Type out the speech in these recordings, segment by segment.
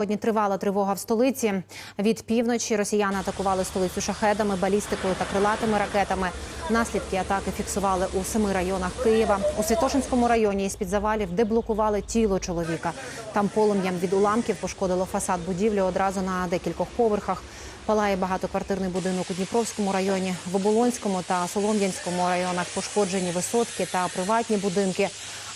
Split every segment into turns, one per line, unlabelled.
Сьогодні тривала тривога в столиці. Від півночі росіяни атакували столицю шахедами, балістикою та крилатими ракетами. Наслідки атаки фіксували у семи районах Києва. У Святошинському районі із під завалів деблокували тіло чоловіка. Там полум'ям від уламків пошкодило фасад будівлі одразу на декількох поверхах. Палає багатоквартирний будинок у Дніпровському районі, в Оболонському та Солом'янському районах пошкоджені висотки та приватні будинки,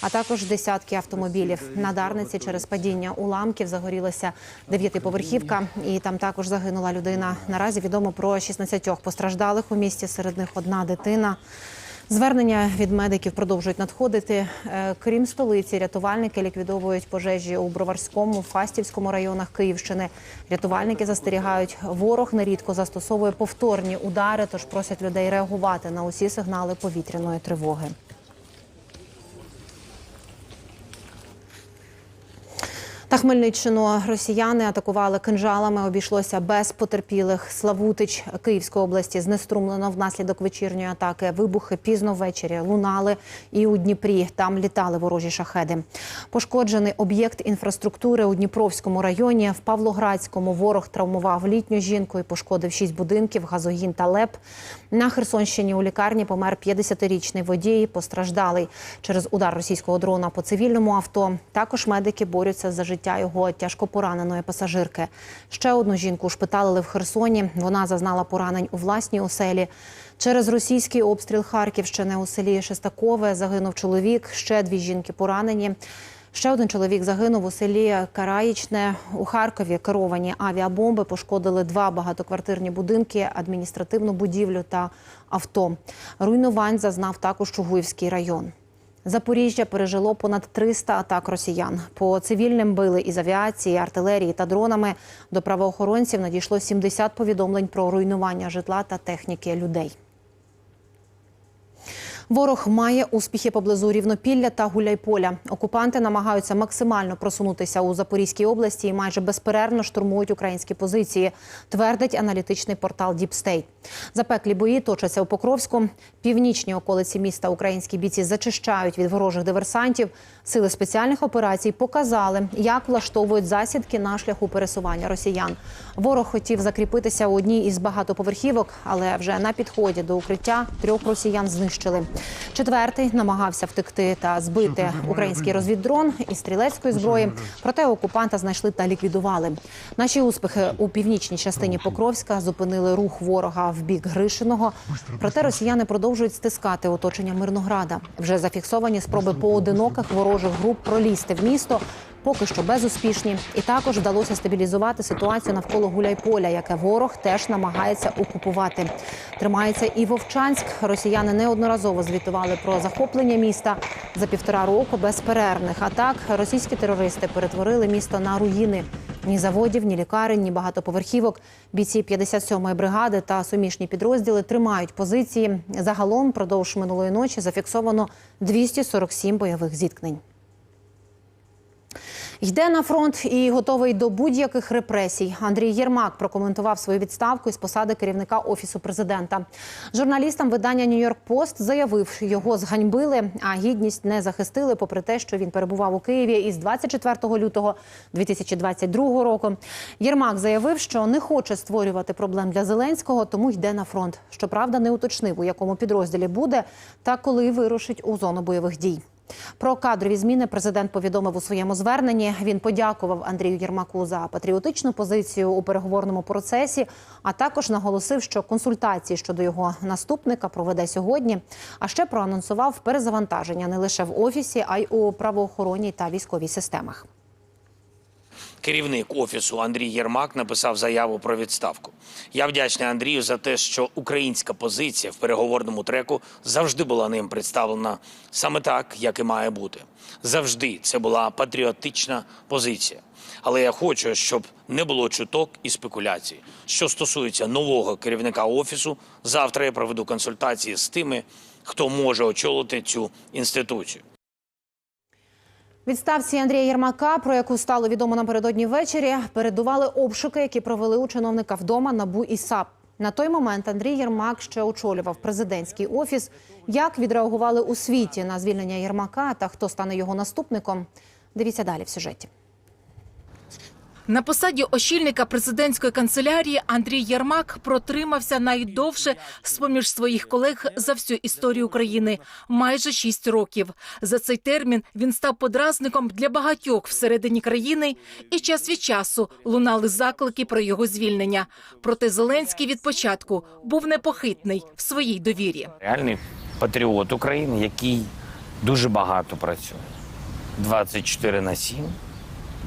а також десятки автомобілів. На Дарниці через падіння уламків загорілася дев'ятиповерхівка, і там також загинула людина. Наразі відомо про 16 постраждалих у місті. Серед них одна дитина. Звернення від медиків продовжують надходити. Е, Крім столиці, рятувальники ліквідовують пожежі у Броварському, Фастівському районах Київщини. Рятувальники застерігають, ворог нерідко застосовує повторні удари, тож просять людей реагувати на усі сигнали повітряної тривоги. Та Хмельниччину росіяни атакували кинжалами. Обійшлося без потерпілих. Славутич Київської області знеструмлено внаслідок вечірньої атаки. Вибухи пізно ввечері лунали і у Дніпрі. Там літали ворожі шахеди. Пошкоджений об'єкт інфраструктури у Дніпровському районі. В Павлоградському ворог травмував літню жінку і пошкодив шість будинків, газогін та леп. На Херсонщині у лікарні помер 50-річний водій, постраждалий через удар російського дрона по цивільному авто. Також медики борються за життя його тяжко пораненої пасажирки. Ще одну жінку шпиталили в Херсоні. Вона зазнала поранень у власній оселі. Через російський обстріл Харківщини у селі Шестакове загинув чоловік. Ще дві жінки поранені. Ще один чоловік загинув у селі Караїчне. У Харкові керовані авіабомби пошкодили два багатоквартирні будинки, адміністративну будівлю та авто. Руйнувань зазнав також Чугуївський район. Запоріжжя пережило понад 300 атак росіян. По цивільним били із авіації, артилерії та дронами. До правоохоронців надійшло 70 повідомлень про руйнування житла та техніки людей. Ворог має успіхи поблизу Рівнопілля та Гуляйполя. Окупанти намагаються максимально просунутися у Запорізькій області і майже безперервно штурмують українські позиції, твердить аналітичний портал Діпстейт. Запеклі бої точаться у Покровську. Північні околиці міста українські бійці зачищають від ворожих диверсантів. Сили спеціальних операцій показали, як влаштовують засідки на шляху пересування росіян. Ворог хотів закріпитися у одній із багатоповерхівок, але вже на підході до укриття трьох росіян знищили. Четвертий намагався втекти та збити український розвіддрон із стрілецької зброї. Проте окупанта знайшли та ліквідували. Наші успіхи у північній частині Покровська зупинили рух ворога в бік Гришиного. Проте росіяни продовжують стискати оточення Мирнограда. Вже зафіксовані спроби поодиноких ворожих груп пролізти в місто. Поки що безуспішні, і також вдалося стабілізувати ситуацію навколо Гуляйполя, яке ворог теж намагається окупувати. Тримається і Вовчанськ. Росіяни неодноразово звітували про захоплення міста за півтора року безперервних атак. Російські терористи перетворили місто на руїни. Ні заводів, ні лікарень, ні багатоповерхівок. Бійці 57-ї бригади та суміжні підрозділи тримають позиції. Загалом продовж минулої ночі зафіксовано 247 бойових зіткнень. Йде на фронт і готовий до будь-яких репресій. Андрій Єрмак прокоментував свою відставку із посади керівника офісу президента. Журналістам видання Нью-Йорк Пост заявив, його зганьбили, а гідність не захистили, попри те, що він перебував у Києві із 24 лютого 2022 року. Єрмак заявив, що не хоче створювати проблем для Зеленського, тому йде на фронт. Щоправда, не уточнив, у якому підрозділі буде та коли вирушить у зону бойових дій. Про кадрові зміни президент повідомив у своєму зверненні. Він подякував Андрію Єрмаку за патріотичну позицію у переговорному процесі, а також наголосив, що консультації щодо його наступника проведе сьогодні. А ще проанонсував перезавантаження не лише в офісі, а й у правоохоронній та військовій системах.
Керівник офісу Андрій Єрмак написав заяву про відставку. Я вдячний Андрію за те, що українська позиція в переговорному треку завжди була ним представлена саме так, як і має бути. Завжди це була патріотична позиція. Але я хочу, щоб не було чуток і спекуляцій. Що стосується нового керівника офісу, завтра я проведу консультації з тими, хто може очолити цю інституцію.
Відставці Андрія Єрмака, про яку стало відомо напередодні ввечері, передували обшуки, які провели у чиновника вдома НАБУ і САП. На той момент Андрій Єрмак ще очолював президентський офіс. Як відреагували у світі на звільнення Єрмака та хто стане його наступником? Дивіться далі в сюжеті.
На посаді очільника президентської канцелярії Андрій Єрмак протримався найдовше з поміж своїх колег за всю історію України майже шість років. За цей термін він став подразником для багатьох всередині країни, і час від часу лунали заклики про його звільнення. Проте Зеленський від початку був непохитний в своїй довірі.
Реальний патріот України, який дуже багато працює. 24 на 7,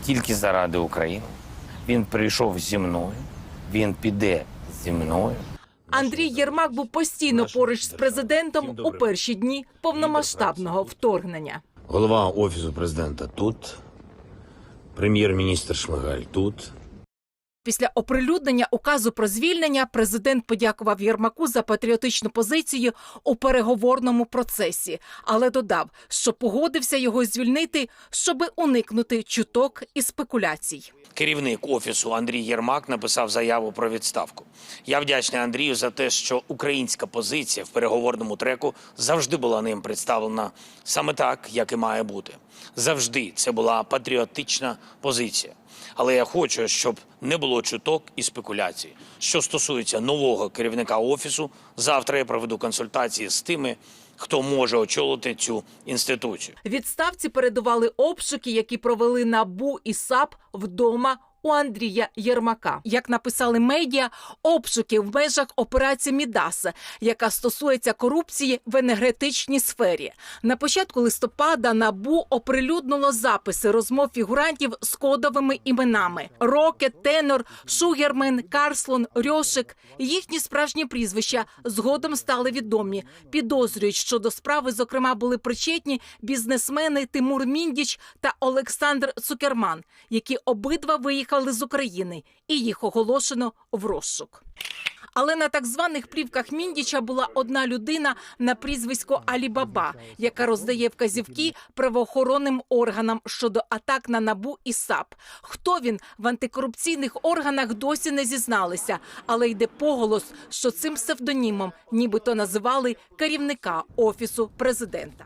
тільки заради України. Він прийшов зі мною, він піде зі мною.
Андрій Єрмак був постійно поруч з президентом у перші дні повномасштабного вторгнення.
Голова офісу президента тут, прем'єр-міністр Шмигаль тут.
Після оприлюднення указу про звільнення президент подякував Єрмаку за патріотичну позицію у переговорному процесі, але додав, що погодився його звільнити, щоби уникнути чуток і спекуляцій.
Керівник офісу Андрій Єрмак написав заяву про відставку. Я вдячний Андрію за те, що українська позиція в переговорному треку завжди була ним представлена саме так, як і має бути. Завжди це була патріотична позиція. Але я хочу, щоб не було чуток і спекуляцій. Що стосується нового керівника офісу, завтра я проведу консультації з тими, хто може очолити цю інституцію.
Відставці передували обшуки, які провели НАБУ і САП вдома. У Андрія Єрмака, як написали медіа, обшуки в межах операції Мідаса, яка стосується корупції в енергетичній сфері. На початку листопада набу оприлюднило записи розмов фігурантів з кодовими іменами: Рокет, Тенор, Шугермен, Карслон, Рьошик. Їхні справжні прізвища згодом стали відомі. Підозрюють, що до справи, зокрема, були причетні бізнесмени Тимур Міндіч та Олександр Цукерман, які обидва виїхали з України, і їх оголошено в розшук. Але на так званих плівках Міндіча була одна людина на прізвисько Алібаба, яка роздає вказівки правоохоронним органам щодо атак на набу і САП. Хто він в антикорупційних органах досі не зізналися, але йде поголос, що цим псевдонімом нібито називали керівника офісу президента.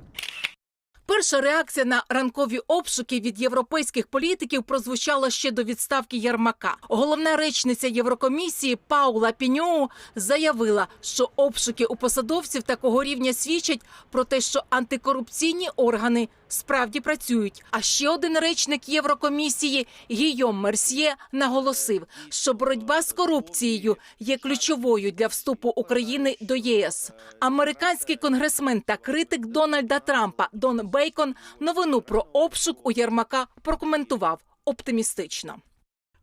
Перша реакція на ранкові обшуки від європейських політиків прозвучала ще до відставки Ярмака. Головна речниця Єврокомісії Паула Піньоу заявила, що обшуки у посадовців такого рівня свідчать про те, що антикорупційні органи справді працюють. А ще один речник Єврокомісії Гійом Мерсьє наголосив, що боротьба з корупцією є ключовою для вступу України до ЄС. Американський конгресмен та критик Дональда Трампа Дон Бейкон новину про обшук у Єрмака прокоментував оптимістично.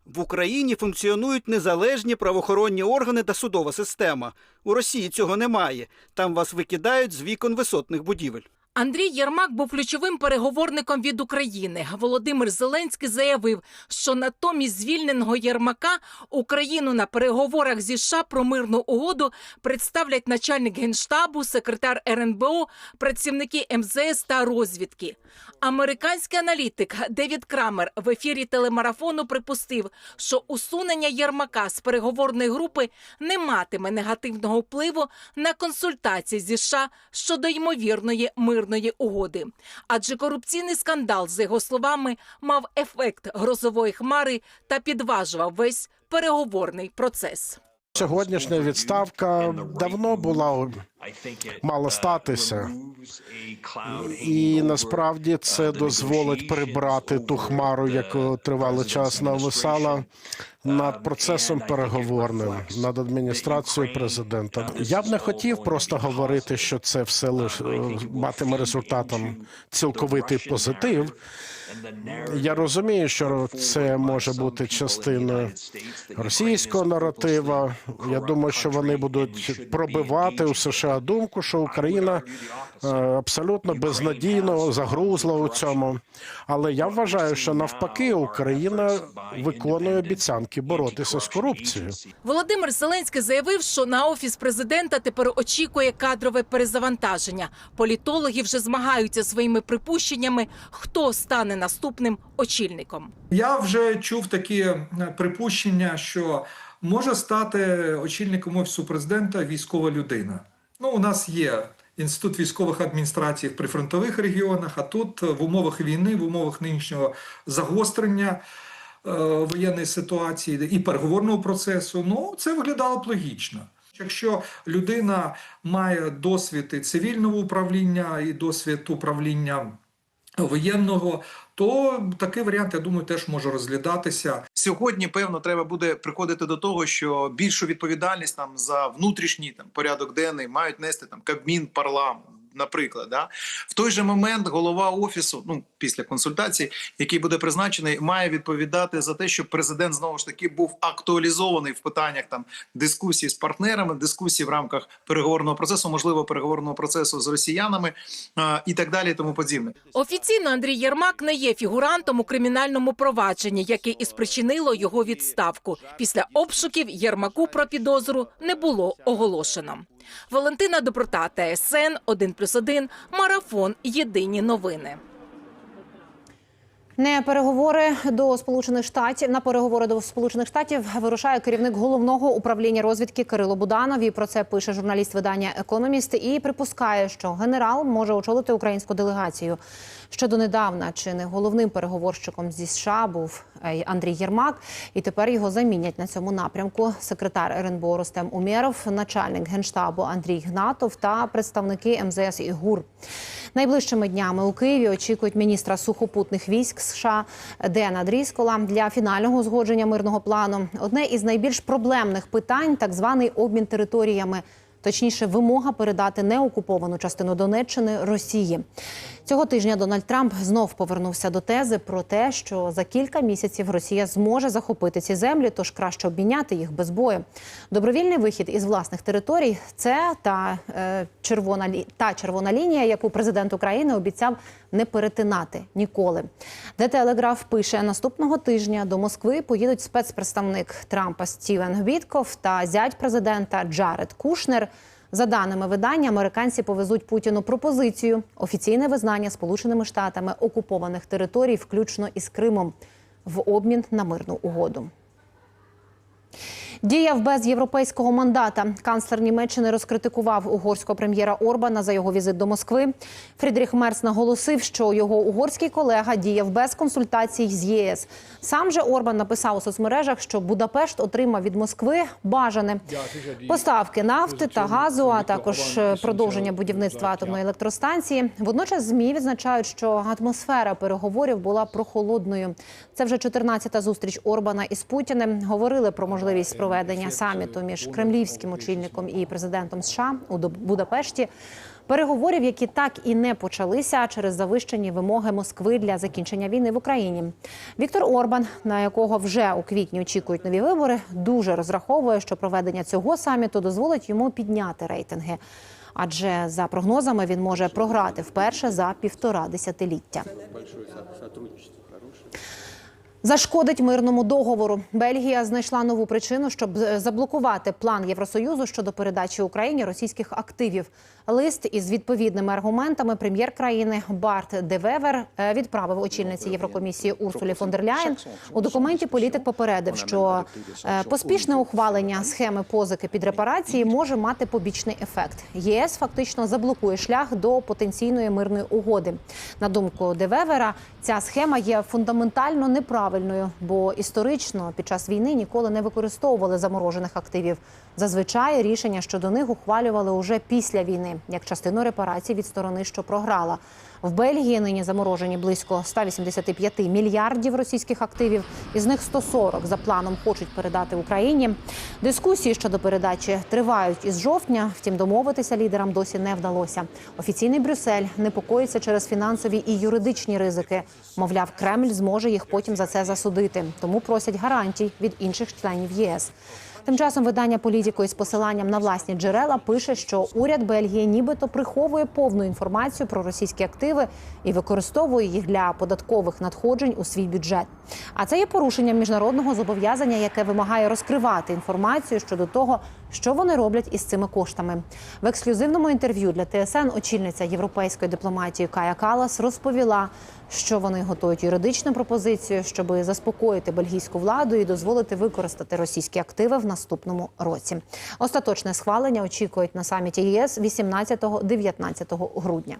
В Україні функціонують незалежні правоохоронні органи та судова система. У Росії цього немає. Там вас викидають з вікон висотних будівель.
Андрій Єрмак був ключовим переговорником від України. Володимир Зеленський заявив, що натомість звільненого Єрмака Україну на переговорах зі США про мирну угоду представлять начальник генштабу, секретар РНБО, працівники МЗС та розвідки. Американський аналітик Девід Крамер в ефірі телемарафону припустив, що усунення Єрмака з переговорної групи не матиме негативного впливу на консультації зі США щодо ймовірної мирної угоди. Адже корупційний скандал, за його словами, мав ефект грозової хмари та підважував весь переговорний процес.
Сьогоднішня відставка давно була мала статися, і насправді це дозволить прибрати ту хмару, яку тривалий час нависала над процесом переговорним над адміністрацією президента. Я б не хотів просто говорити, що це все лише матиме результатом цілковитий позитив. Я розумію, що це може бути частиною російського наратива. Я думаю, що вони будуть пробивати у США думку, що Україна е, абсолютно безнадійно загрузла у цьому. Але я вважаю, що навпаки Україна виконує обіцянки боротися з корупцією.
Володимир Зеленський заявив, що на офіс президента тепер очікує кадрове перезавантаження. Політологи вже змагаються своїми припущеннями, хто стане наступним очільником.
Я вже чув такі е, припущення, що може стати очільником офісу президента військова людина. Ну, у нас є інститут військових адміністрацій в прифронтових регіонах, а тут е, в умовах війни, в умовах нинішнього загострення. воєнної ситуації і переговорного процесу, ну це виглядало б логічно. Якщо людина має досвід цивільного управління, і досвід управління воєнного, то такий варіант, я думаю, теж може розглядатися.
Сьогодні, певно, треба буде приходити до того, що більшу відповідальність там за внутрішній там порядок денний мають нести там Кабмін, парламент. Наприклад, да в той же момент голова офісу, ну після консультацій, який буде призначений, має відповідати за те, щоб президент знову ж таки був актуалізований в питаннях там дискусії з партнерами, дискусії в рамках переговорного процесу, можливо, переговорного процесу з росіянами а, і так далі, тому подібне.
Офіційно Андрій Єрмак не є фігурантом у кримінальному провадженні, яке і спричинило його відставку. Після обшуків Єрмаку про підозру не було оголошено. Валентина Доброта, ТСН 1+,1, Марафон. Єдині новини.
Не переговори до сполучених штатів на переговори до сполучених штатів вирушає керівник головного управління розвідки Кирило Буданов. І про це пише журналіст видання Економіст і припускає, що генерал може очолити українську делегацію. Ще донедавна чи не головним переговорщиком зі США був е, Андрій Єрмак, і тепер його замінять на цьому напрямку. Секретар РНБО Ростем Умєров, начальник генштабу Андрій Гнатов та представники МЗС і ГУР. Найближчими днями у Києві очікують міністра сухопутних військ США Дена Дріскола для фінального узгодження мирного плану. Одне із найбільш проблемних питань так званий обмін територіями. Точніше, вимога передати неокуповану частину Донеччини Росії. Цього тижня Дональд Трамп знов повернувся до тези про те, що за кілька місяців Росія зможе захопити ці землі, тож краще обміняти їх без бою. Добровільний вихід із власних територій це та е, червона та червона лінія, яку президент України обіцяв не перетинати ніколи. Де Телеграф пише наступного тижня до Москви поїдуть спецпредставник Трампа Стівен Вітков та зять президента Джаред Кушнер. За даними видання, американці повезуть Путіну пропозицію офіційне визнання Сполученими Штатами окупованих територій, включно із Кримом, в обмін на мирну угоду. Діяв без європейського мандата. Канцлер Німеччини розкритикував угорського прем'єра Орбана за його візит до Москви. Фрідріх Мерц наголосив, що його угорський колега діяв без консультацій з ЄС. Сам же Орбан написав у соцмережах, що Будапешт отримав від Москви бажане поставки нафти та газу, а також е, продовження будівництва атомної електростанції. Водночас змі відзначають, що атмосфера переговорів була прохолодною. Це вже 14-та зустріч Орбана із Путіним. Говорили про можливість проведення саміту між кремлівським очільником і президентом США у Будапешті. Переговорів, які так і не почалися через завищені вимоги Москви для закінчення війни в Україні. Віктор Орбан, на якого вже у квітні очікують нові вибори, дуже розраховує, що проведення цього саміту дозволить йому підняти рейтинги. Адже за прогнозами він може програти вперше за півтора десятиліття. Зашкодить мирному договору. Бельгія знайшла нову причину, щоб заблокувати план Євросоюзу щодо передачі Україні російських активів. Лист із відповідними аргументами прем'єр країни Барт Девевер е, відправив очільниці Єврокомісії Урсулі фон. У документі політик попередив, що е, поспішне ухвалення схеми позики під репарації може мати побічний ефект. ЄС фактично заблокує шлях до потенційної мирної угоди. На думку Девевера, ця схема є фундаментально неправильною, бо історично під час війни ніколи не використовували заморожених активів. Зазвичай рішення щодо них ухвалювали уже після війни, як частину репарацій від сторони, що програла. В Бельгії нині заморожені близько 185 мільярдів російських активів. Із них 140 за планом хочуть передати Україні. Дискусії щодо передачі тривають із жовтня. Втім, домовитися лідерам досі не вдалося. Офіційний Брюссель непокоїться через фінансові і юридичні ризики. Мовляв, Кремль зможе їх потім за це засудити. Тому просять гарантій від інших членів ЄС. Тим часом видання політико із посиланням на власні джерела пише, що уряд Бельгії нібито приховує повну інформацію про російські активи і використовує їх для податкових надходжень у свій бюджет. А це є порушенням міжнародного зобов'язання, яке вимагає розкривати інформацію щодо того, що вони роблять із цими коштами. В ексклюзивному інтерв'ю для ТСН очільниця європейської дипломатії Кая Калас розповіла, що вони готують юридичну пропозицію, щоб заспокоїти бельгійську владу і дозволити використати російські активи в наступному році. Остаточне схвалення очікують на саміті ЄС 18-19 грудня.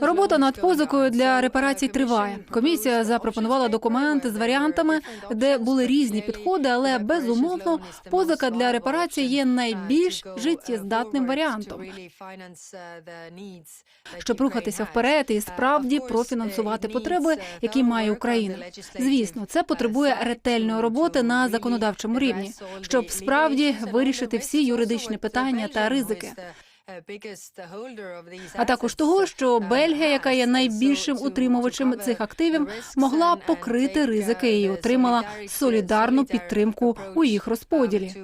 Робота над позикою для репарацій триває. Комісія запропонувала документи з варіантами, де були різні підходи, але безумовно позика для репарації є найбільш життєздатним варіантом. Щоб рухатися вперед і справді профінансувати потреби, які має Україна. Звісно, це потребує ретельної роботи на законодавчому рівні, щоб справді вирішити всі юридичні питання та ризики. А також того, що Бельгія, яка є найбільшим утримувачем цих активів, могла покрити ризики і отримала солідарну підтримку у їх розподілі.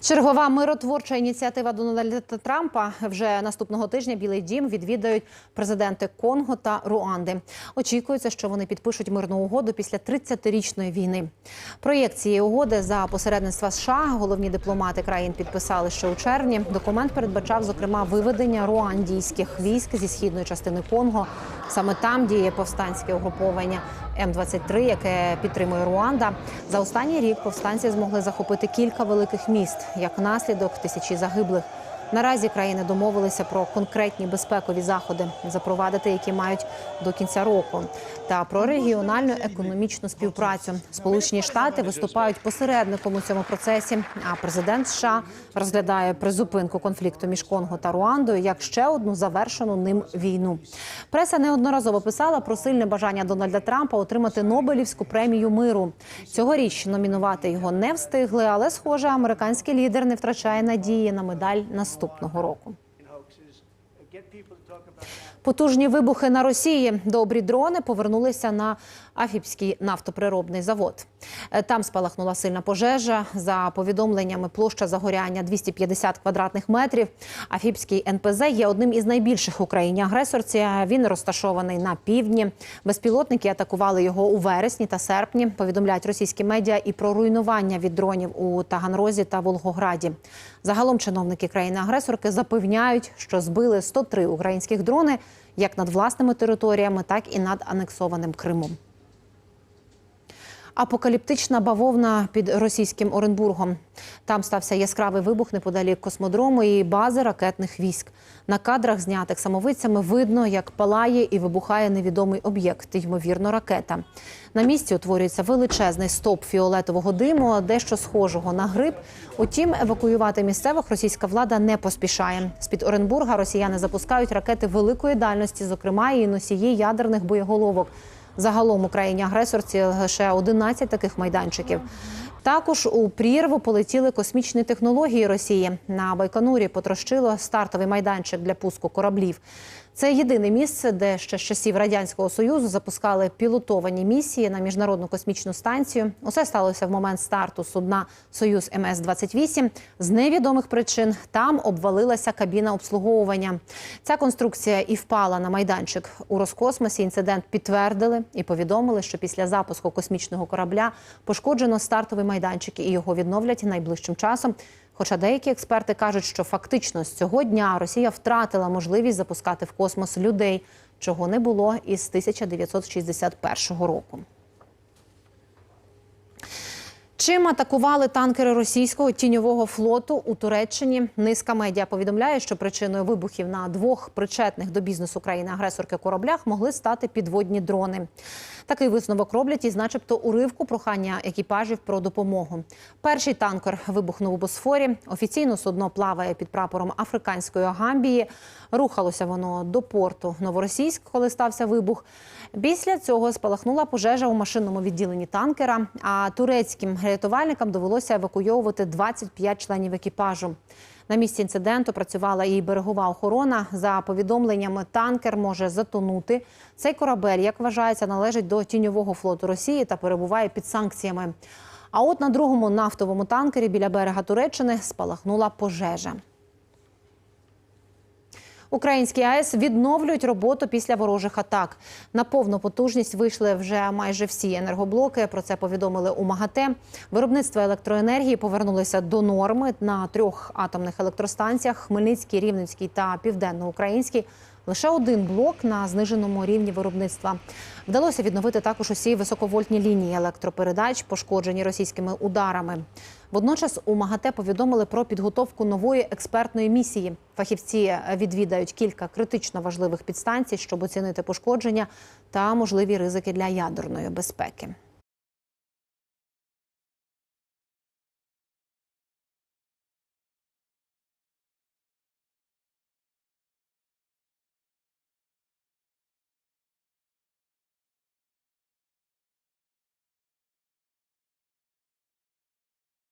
Чергова миротворча ініціатива Дональда Трампа вже наступного тижня Білий Дім відвідають президенти Конго та Руанди. Очікується, що вони підпишуть мирну угоду після 30-річної війни. Проєкт цієї угоди за посередництва США головні дипломати країн підписали ще у червні. Документ передбачав зокрема виведення руандійських військ зі східної частини Конго. Саме там діє повстанське угруповання М-23, яке підтримує Руанда. За останній рік повстанці змогли захопити кілька великих міст, як наслідок тисячі загиблих. Наразі країни домовилися про конкретні безпекові заходи, запровадити які мають до кінця року, та про регіональну економічну співпрацю. Сполучені Штати виступають посередником у цьому процесі. А президент США розглядає призупинку конфлікту між Конго та Руандою як ще одну завершену ним війну. Преса неодноразово писала про сильне бажання Дональда Трампа отримати Нобелівську премію миру. Цьогоріч номінувати його не встигли, але схоже, американський лідер не втрачає надії на медаль наступного року. Потужні вибухи на Росії. Добрі дрони повернулися на Афіпський нафтоприробний завод. Е, Там спалахнула сильна пожежа. За повідомленнями, площа загоряння 250 квадратних метрів. Афіпський НПЗ є одним із найбільших в Україні агресорці. Він розташований на півдні. Безпілотники атакували його у вересні та серпні. Повідомляють російські медіа і про руйнування від дронів у Таганрозі та Волгограді. Загалом чиновники країни-агресорки запевняють, що збили 103 українських дрони як над власними територіями, так і над анексованим Кримом. Апокаліптична бавовна під російським Оренбургом. Там стався яскравий вибух неподалік космодрому і бази ракетних військ. На кадрах, знятих самовидцями, видно, як палає і вибухає невідомий об'єкт, ймовірно, ракета. На місці утворюється величезний стоп фіолетового диму, дещо схожого на гриб. Утім, евакуювати місцевих російська влада не поспішає. З під Оренбурга росіяни запускають ракети великої дальності, зокрема і носії ядерних боєголовок. Загалом Україні агресорці лише 11 таких майданчиків. Також у прірву полетіли космічні технології Росії. На Байконурі потрощило стартовий майданчик для пуску кораблів. Це єдине місце, де ще з часів радянського союзу запускали пілотовані місії на міжнародну космічну станцію. Усе сталося в момент старту судна Союз МС 28 З невідомих причин там обвалилася кабіна обслуговування. Ця конструкція і впала на майданчик у Роскосмосі. Інцидент підтвердили і повідомили, що після запуску космічного корабля пошкоджено стартовий майданчик і його відновлять найближчим часом. Хоча деякі експерти кажуть, що фактично з цього дня Росія втратила можливість запускати в космос людей, чого не було із 1961 року. Чим атакували танкери російського тіньового флоту у Туреччині? Низка медіа повідомляє, що причиною вибухів на двох причетних до бізнесу країни-агресорки кораблях могли стати підводні дрони. Такий висновок роблять із, начебто, уривку прохання екіпажів про допомогу. Перший танкер вибухнув у Босфорі. Офіційно судно плаває під прапором африканської Гамбії. Рухалося воно до порту Новоросійськ, коли стався вибух. Після цього спалахнула пожежа у машинному відділенні танкера. А турецьким рятувальникам довелося евакуйовувати 25 членів екіпажу. На місці інциденту працювала і берегова охорона. За повідомленнями, танкер може затонути. Цей корабель, як вважається, належить до тіньового флоту Росії та перебуває під санкціями. А от на другому нафтовому танкері біля берега Туреччини спалахнула пожежа. Українські АЕС відновлюють роботу після ворожих атак. На повну потужність вийшли вже майже всі енергоблоки. Про це повідомили у МАГАТЕ. Виробництво електроенергії повернулося до норми на трьох атомних електростанціях: Хмельницькій, Рівненській та Південноукраїнській. Лише один блок на зниженому рівні виробництва. Вдалося відновити також усі високовольтні лінії електропередач, пошкоджені російськими ударами. Водночас у МАГАТЕ повідомили про підготовку нової експертної місії. Фахівці відвідають кілька критично важливих підстанцій, щоб оцінити пошкодження та можливі ризики для ядерної безпеки.